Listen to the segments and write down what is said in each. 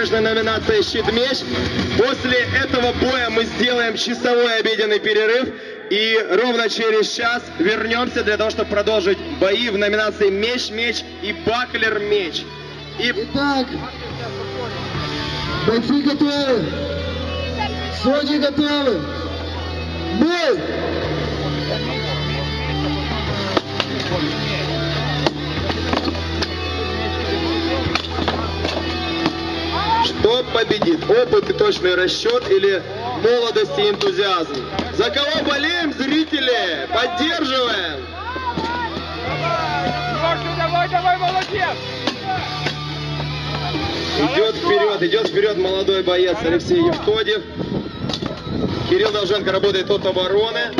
отборочной номинации «Щит-меч». После этого боя мы сделаем часовой обеденный перерыв. И ровно через час вернемся для того, чтобы продолжить бои в номинации «Меч-меч» и «Баклер-меч». И Итак, бойцы готовы. Судьи готовы. Победит? Опыт и точный расчет или молодость и энтузиазм? За кого болеем, зрители? Поддерживаем! Давай, давай, молодец! Идет вперед, идет вперед молодой боец Алексей Евтодьев. Кирилл Долженко работает от обороны.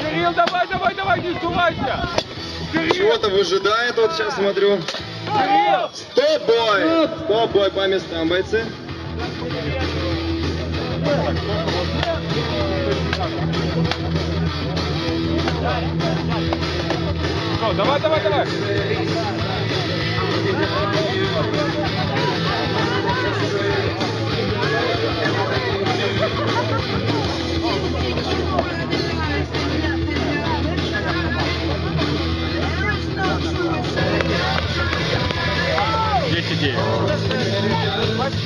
Кирилл, давай, давай, давай, не сдувайся! Чего-то выжидает, вот сейчас смотрю. Кирилл! Стоп-бой! Стоп-бой по местам, бойцы. Давай, давай, давай. Есть идея.